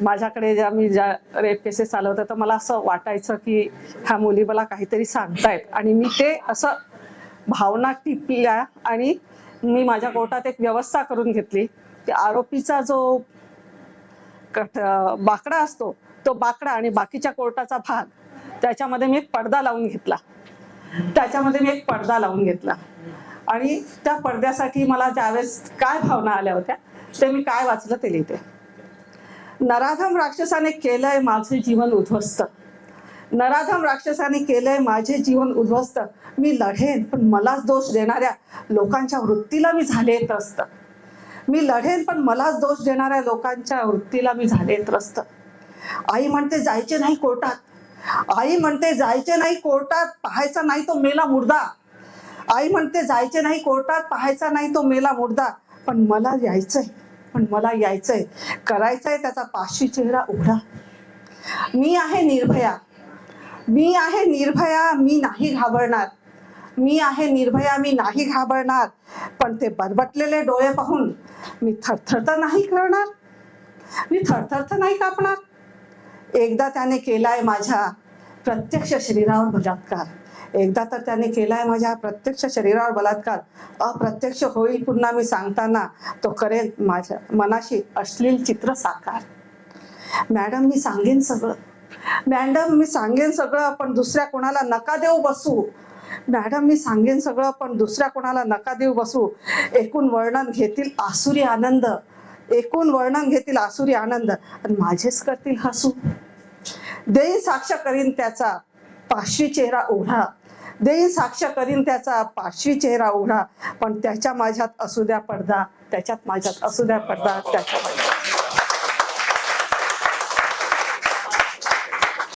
माझ्याकडे ज्या मी ज्या रेप केसेस चालू तर मला असं वाटायचं की ह्या मुली मला काहीतरी सांगतायत. आणि मी ते असं भावना टिपल्या आणि मी माझ्या कोर्टात एक व्यवस्था करून घेतली की आरोपीचा जो बाकडा असतो तो बाकडा आणि बाकीच्या कोर्टाचा भाग त्याच्यामध्ये मी एक पडदा लावून घेतला. त्याच्यामध्ये मी एक पडदा लावून घेतला. आणि त्या पडद्यासाठी मला ज्यावेळेस काय भावना आल्या होत्या ते मी काय वाचलं ते लिहिते. नराधम राक्षसाने केलंय माझे जीवन उद्ध्वस्त. नराधम राक्षसाने केलंय माझे जीवन उद्ध्वस्त. मी लढेन पण मलाच दोष देणाऱ्या लोकांच्या वृत्तीला मी झाले त्रस्त. मी लढेन पण मलाच दोष देणाऱ्या लोकांच्या वृत्तीला मी झाले त्रस्त. आई म्हणते जायचे नाही कोर्टात. आई म्हणते जायचे नाही कोर्टात पाहायचा नाही तो मेला मुर्दा. आई म्हणते जायचे नाही कोर्टात पाहायचा नाही तो मेला मुर्दा. पण मला यायचंय. पण मला यायचंय. करायचंय त्याचा पाशी चेहरा उघडा. मी आहे निर्भया. मी आहे निर्भया मी नाही घाबरणार. मी आहे निर्भया मी नाही घाबरणार. पण ते बरबटलेले डोळे पाहून मी थरथर तर नाही करणार. मी थरथर तर नाही कापणार. एकदा त्याने केलाय माझ्या प्रत्यक्ष शरीरावर बलात्कार एकदा तर त्याने केलाय माझ्या प्रत्यक्ष शरीरावर बलात्कार. अप्रत्यक्ष होईल पुन्हा मी सांगताना तो करेल माझ्या मनाशी अश्लील चित्र साकार. मॅडम मी सांगेन सगळं. मॅडम मी सांगेन सगळं पण दुसऱ्या कोणाला नका देऊ बसू. मॅडम मी सांगेन सगळं पण दुसऱ्या कोणाला नका देऊ बसू. एकूण वर्णन घेतील आसुरी आनंद. एकूण वर्णन घेतील आसुरी आनंद. आणि माझेच करतील हसू. देईन साक्ष करीन त्याचा. पाशवी चेहरा उघडा. देईन साक्ष करीन त्याचा पाशवी चेहरा उघडा. पण त्याच्या माझ्यात असू द्या पडदा त्याच्यात माझ्यात असू द्या पडदा त्याच्या